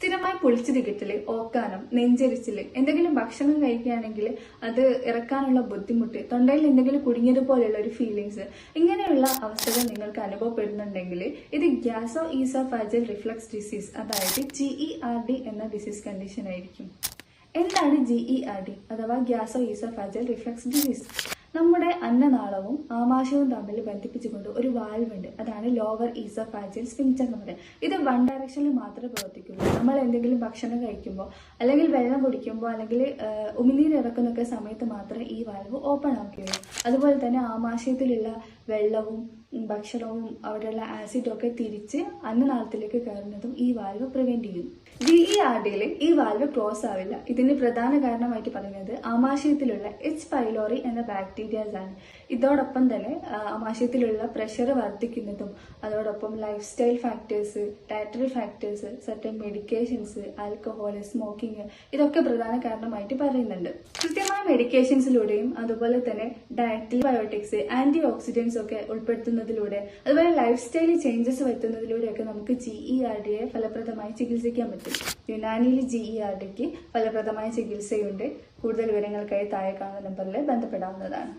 സ്ഥിരമായി പൊളിച്ചു തികറ്റൽ ഓക്കാനം നെഞ്ചരിച്ചിൽ എന്തെങ്കിലും ഭക്ഷണം കഴിക്കുകയാണെങ്കിൽ അത് ഇറക്കാനുള്ള ബുദ്ധിമുട്ട് തൊണ്ടയിൽ എന്തെങ്കിലും കുടുങ്ങിയതുപോലെയുള്ള ഒരു ഫീലിങ്സ് ഇങ്ങനെയുള്ള അവസ്ഥകൾ നിങ്ങൾക്ക് അനുഭവപ്പെടുന്നുണ്ടെങ്കിൽ ഇത് ഗ്യാസോ ഈസോ ഫാജൽ റിഫ്ലക്സ് ഡിസീസ് അതായത് ജി ഇ ആർ ഡി എന്ന ഡിസീസ് കണ്ടീഷൻ ആയിരിക്കും. എന്താണ് ജി ഇ ആർ ഡി അഥവാ ഗ്യാസോ ഈസോ ഫാജൽ റിഫ്ലക്സ് ഡിസീസ് നമ്മുടെ അന്നനാളവും ആമാശയവും തമ്മിൽ ബന്ധിപ്പിച്ചുകൊണ്ട് ഒരു വാൽവുണ്ട്. അതാണ് ലോവർ ഈസോഫാജിയൽ സ്ഫിങ്ക്ചർ എന്ന് പറയുന്നത്. ഇത് വൺ ഡയറക്ഷനിൽ മാത്രമേ പ്രവർത്തിക്കുള്ളൂ. നമ്മൾ എന്തെങ്കിലും ഭക്ഷണം കഴിക്കുമ്പോൾ അല്ലെങ്കിൽ വെള്ളം കുടിക്കുമ്പോൾ അല്ലെങ്കിൽ ഉമിനീര് ഇറക്കുന്നൊക്കെ സമയത്ത് മാത്രമേ ഈ വാൽവ് ഓപ്പൺ ആക്കുകയുള്ളൂ അതുപോലെ തന്നെ ആമാശയത്തിലുള്ള വെള്ളവും ഭക്ഷണവും അവിടെയുള്ള ആസിഡും ഒക്കെ തിരിച്ച് അന്നനാളത്തിലേക്ക് കയറുന്നതും ഈ വാൽവ് പ്രിവെന്റ് ചെയ്യും. ജി ഇ ആർ ഡിയിൽ ഈ വാൽവ് ക്ലോസ് ആവില്ല. ഇതിന് പ്രധാന കാരണമായിട്ട് പറയുന്നത് ആമാശയത്തിലുള്ള എച്ച് പൈലോറി എന്ന ബാക്ടീരിയാസ് ആണ്. ഇതോടൊപ്പം തന്നെ ആമാശയത്തിലുള്ള പ്രഷർ വർദ്ധിക്കുന്നതും അതോടൊപ്പം life style factors dietary factors certain medications alcohol smoking ഇതൊക്കെ പ്രധാന കാരണമായിട്ട് പറയുന്നുണ്ട്. മെഡിക്കേഷൻസിലൂടെയും അതുപോലെ തന്നെ ഡയറ്റിൽ ബയോട്ടിക്സ് ആന്റി ഓക്സിഡൻസ് ഒക്കെ ഉൾപ്പെടുത്തുന്നതിലൂടെ അതുപോലെ ലൈഫ് സ്റ്റൈൽ ചേഞ്ചസ് വരുത്തുന്നതിലൂടെയൊക്കെ നമുക്ക് ജി ഇ ആർ ഡിയെ ഫലപ്രദമായി ചികിത്സിക്കാൻ പറ്റും. യുനാനിയിൽ ജി ഇ ആർ ഡിക്ക് ഫലപ്രദമായ ചികിത്സയുണ്ട്. കൂടുതൽ വിവരങ്ങൾക്കായി താഴെ കാണുന്ന നമ്പറിൽ ബന്ധപ്പെടാവുന്നതാണ്.